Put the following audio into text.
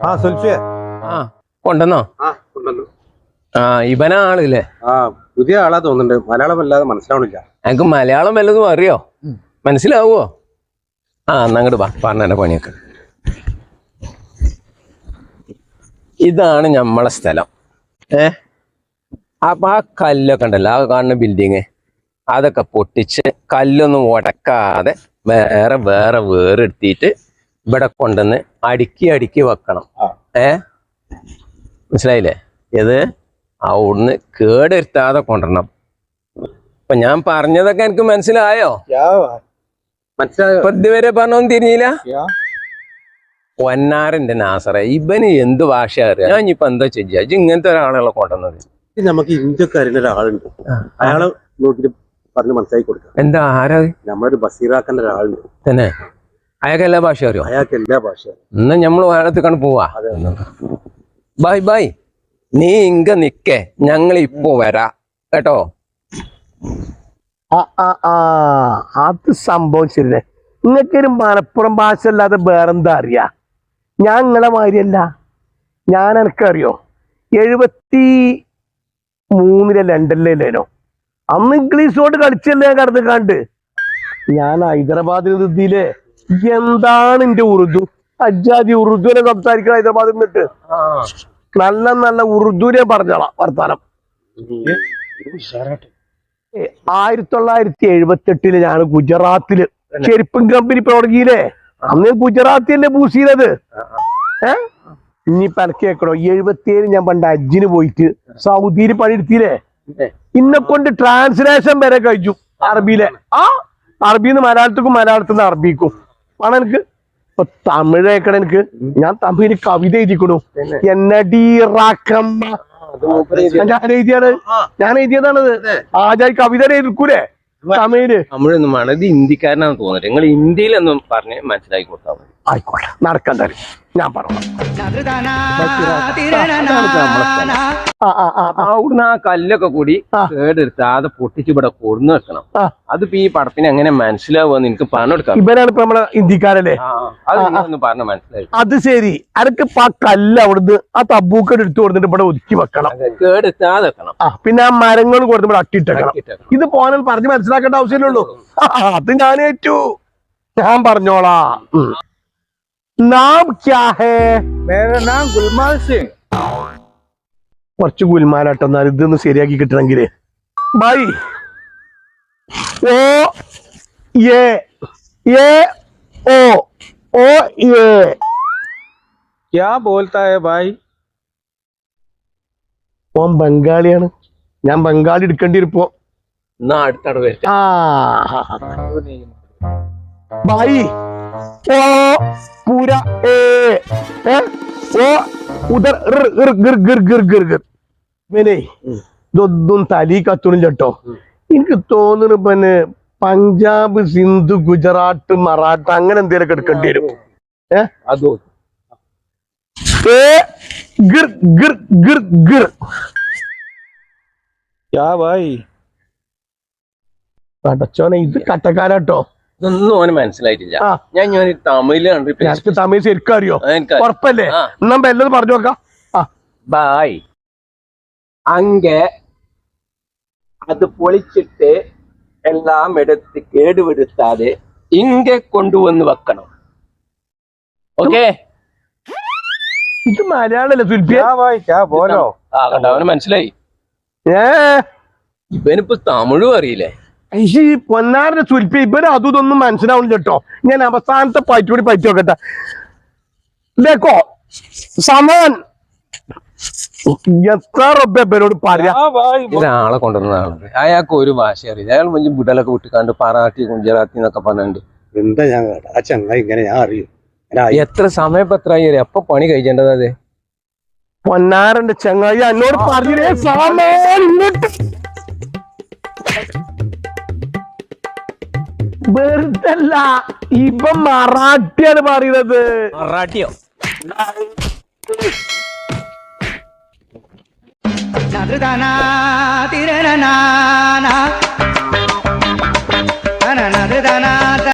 ആ സുൽഫിയ. ആ കൊണ്ടുവന്നോ? ആ ഇവനാ ആളില്ലേ? ആ പുതിയ ആളാ തോന്നുന്നുണ്ട്. മലയാളം അല്ലാതെ മനസ്സിലാവണില്ല. എനിക്ക് മലയാളം വല്ലതും അറിയോ? മനസ്സിലാവോ ആ എന്നങ്ങോട്ട് വാ. പറഞ്ഞ പണിയൊക്കെ. ഇതാണ് നമ്മളെ സ്ഥലം. ഏ? അപ്പൊ ആ കല്ലൊക്കെ ഉണ്ടല്ലോ ആ കാണുന്ന ബിൽഡിങ് അതൊക്കെ പൊട്ടിച്ച് കല്ലൊന്നും ഉടക്കാതെ വേറെ വേറെ വേറെടുത്തിട്ട് ഇവിടെ കൊണ്ടുവന്ന് അടുക്കി അടുക്കി വെക്കണം. ഏ? മനസ്സിലായില്ലേ? ഇത് അവിടുന്ന് കേടെടുത്താതെ കൊണ്ടുവരണം. അപ്പൊ ഞാൻ പറഞ്ഞതൊക്കെ എനിക്ക് മനസ്സിലായോ? ഇതുവരെ പറഞ്ഞൊന്നും തിരിഞ്ഞില്ല? പൊന്നാറിന്റെ നാസറ ഇവന് എന്ത് ഭാഷ അറിയാം? ഞാൻ ഇപ്പൊ എന്താ ചെയ്യാ? ഇങ്ങനത്തെ ഒരാളെ കൊണ്ടുവന്നത്. നമുക്ക് നമുക്ക് അറിയുന്ന ഒരാളുണ്ട്. അയാളെ നോക്കിട്ട് പറഞ്ഞ് മനസ്സിലാക്കി കൊടുക്കാം. എന്താ? ആരാ? നമ്മളൊരു ബസീറാക്കന്റെ ഒരാളുണ്ട്. തന്നെ. അയാൾക്ക് എല്ലാ ഭാഷ അറിയോ? അയാൾക്ക് എല്ലാ ഭാഷ എന്നാ നമ്മൾ വേണത്തിൽ കണ്ട് പോവാ ബൈ ബൈ നീ ഇങ്ക നിക്കേ. ഞങ്ങൾ ഇപ്പൊ വരാ. കേട്ടോ? ആ ആ ആ. അത് സംഭവം ശരിയല്ലേ? നിങ്ങൾക്കൊരു മലപ്പുറം ഭാഷ അല്ലാതെ വേറെന്താ അറിയാ? ഞാൻ നിങ്ങളെ മാതിരിയല്ല. ഞാൻ എനിക്കറിയോ? എഴുപത്തി മൂന്നിലെ ലണ്ടനിലേനോ അന്ന് ഇംഗ്ലീഷോട് കളിച്ചല്ലേ ഞാൻ കടന്ന് കണ്ട് ഞാൻ ഹൈദരാബാദിൽ നിന്നില്ലേ എന്താണ് എന്റെ ഉറുദു? അജാദി ഉറുദുവിനെ സംസാരിക്കണം ഹൈദരാബാദിൽ നിന്നിട്ട്. നല്ല നല്ല ഉറുദുവിനെ പറഞ്ഞോളാം വർത്താനം. ആയിരത്തി തൊള്ളായിരത്തി എഴുപത്തി എട്ടിൽ ഞാൻ ഗുജറാത്തിൽ ചെരുപ്പും കമ്പനി പ്രവർത്തിയില്ലേ? തുടങ്ങിയില്ലേ അന്ന് ഗുജറാത്തി അല്ലേ ബൂസ് ചെയ്തത് ഏ? ഇനിയിപ്പൊ എനിക്ക് കേക്കണോ? എഴുപത്തിയേഴ് ഞാൻ പണ്ട് അജിന് പോയിട്ട് സൗദിയിൽ പണിയെടുത്തില്ലേ? ഇന്നെ കൊണ്ട് ട്രാൻസ്ലേഷൻ വരെ കഴിച്ചു അറബിയിലെ. ആ? അറബിന്ന് മലയാളത്തിക്കും മലയാളത്തിൽ നിന്ന് അറബിക്കും. ആണ് എനിക്ക്? ഇപ്പൊ തമിഴ് കേൾക്കണ എനിക്ക്. ഞാൻ തമിഴിൽ കവിത എഴുതിക്കണു എന്ന റാക്കമ്മ. ഞാൻ എഴുതിയാണ് ഞാൻ എഴുതിയതാണത്. ആചാരി കവിത എഴുതിക്കൂലേ തമിഴിൽ. നമ്മളൊന്നും വേണം. ഇത് ഇന്ത്യക്കാരനാണെന്ന് തോന്നുന്നത് നിങ്ങൾ ഇന്ത്യയിലൊന്നും പറഞ്ഞ് മനസ്സിലാക്കി കൊടുത്താൽ മതി. ആയിക്കോട്ടെ നടക്കണ്ട. ഞാൻ പറഞ്ഞു ആ ആ ആ ആ. അവിടുന്ന് ആ കല്ലൊക്കെ കൂടി ആ. കേടെടുത്താതെ പൊട്ടിച്ച് ഇവിടെ കൊടുന്നു വെക്കണം. അതിപ്പോ ഈ പടത്തിന് എങ്ങനെ മനസ്സിലാവുമെന്ന് എനിക്ക് പറഞ്ഞു കൊടുക്കാം ഇവനാണ് ഇപ്പൊ നമ്മളെ ഇന്ത്യക്കാരല്ലേ? ആ, അത് ഒന്ന് പറഞ്ഞ മനസ്സിലായി. അത് ശരി. അനക്ക് ഇപ്പൊ ആ കല്ല് അവിടുന്ന് ആ തബൂക്കട് എടുത്തു കൊടുത്തിട്ട് ഇവിടെ ഒതുക്കി വെക്കണം. കേടെടുത്താതെ വെക്കണം. പിന്നെ ആ മരങ്ങൾ കൊടുത്ത് ഇവിടെ അട്ടിട്ടേക്കണം ഇട്ടേക്കണം. ഇത് പോകാൻ പറഞ്ഞ് മനസ്സിലാക്കേണ്ട ആവശ്യമില്ലല്ലോ. അത് ഞാൻ ഏറ്റു ഞാൻ പറഞ്ഞോളാ. നാം ക്യാ ഹേ മേരാ നാം ഗുൽമാൽ സിംഗ് കുറച്ച് ഗുൽമാലാട്ടം എന്നാൽ ഇതൊന്ന് ശരിയാക്കി കിട്ടണമെങ്കിൽ ബൈ. ഓ എ ഏ ഓ ഓ എ. ക്യാ ബോൽത്താ ഹേ ബൈ ഓൻ ബംഗാളിയാണ്. ഞാൻ ബംഗാളി എടുക്കേണ്ടി വരും എന്നാ അടുത്തട ആ. ബൈ. ഓ പൂര ഏ? ഓ ഉദർ ഇവനെ ഇതൊന്നും തലി കത്തുണില്ല കേട്ടോ. എനിക്ക് തോന്നുന്നു പിന്നെ പഞ്ചാബ് സിന്ധു ഗുജറാത്ത് മറാഠ അങ്ങനെ എന്തെങ്കിലുമൊക്കെ എടുക്കേണ്ടി വരും. ഏ? അതോ. ക്യാ ഭായ് അടച്ചോനെ ഇത് കട്ടക്കാരാട്ടോ ഇതൊന്നും അവന് മനസ്സിലായിട്ടില്ല. ഞാൻ ഞാൻ തമിഴിൽ കണ്ടിട്ട് തമിഴ് ശരിക്കും അറിയോ? ഉറപ്പല്ലേ. എന്നാ എല്ലാം പറഞ്ഞു നോക്കാം. ആ. ബായ്. അങ്ക അത് പൊളിച്ചിട്ട് എല്ലാം എടുത്ത് കേടുവരുത്താതെ ഇങ്ങെ കൊണ്ടുവന്ന് വെക്കണം. ഓക്കെ? ഇത് മലയാളല്ലേ സുൽഫിയ മനസ്സിലായി. ഏ? ഇവനിപ്പോ തമിഴും അറിയില്ലേ? ഈ പൊന്നാറിന്റെ സുൽഫിയ ഇവർ അതും ഇതൊന്നും മനസ്സിലാവുന്നില്ല കേട്ടോ. ഞാൻ അവസാനത്തെ പറ്റി കൂടി പറ്റി നോക്കട്ടെ. ഇതേക്കോ സമോൻ. എത്ര റബ്ബെ ഇവരോട് പറയാ? കൊണ്ടുവന്നതാണ് അയാൾക്ക് ഒരു ഭാഷ അറിയില്ല. അയാൾ വലിയ വിടലൊക്കെ വിട്ടിക്കാണ്ട് പറാട്ടി ഗുജറാത്തി എന്നൊക്കെ പറഞ്ഞിട്ടുണ്ട്. എന്താ ഞാൻ അച്ഛൻ ആ ഇങ്ങനെ ഞാൻ അറിയും. എത്ര സമയം ഇപ്പൊ എത്ര ആയി അപ്പൊ പണി കഴിക്കേണ്ടത് അതെ? പൊന്നാരന്റെ ചങ്ങായി എന്നോട് പറഞ്ഞേ സാമാൻ ഇങ്ങോട്ട്. വെറുതല്ല. ഇപ്പൊ മറാഠിയാണ് പറയുന്നത് മറാഠിയോ? തിരണനാന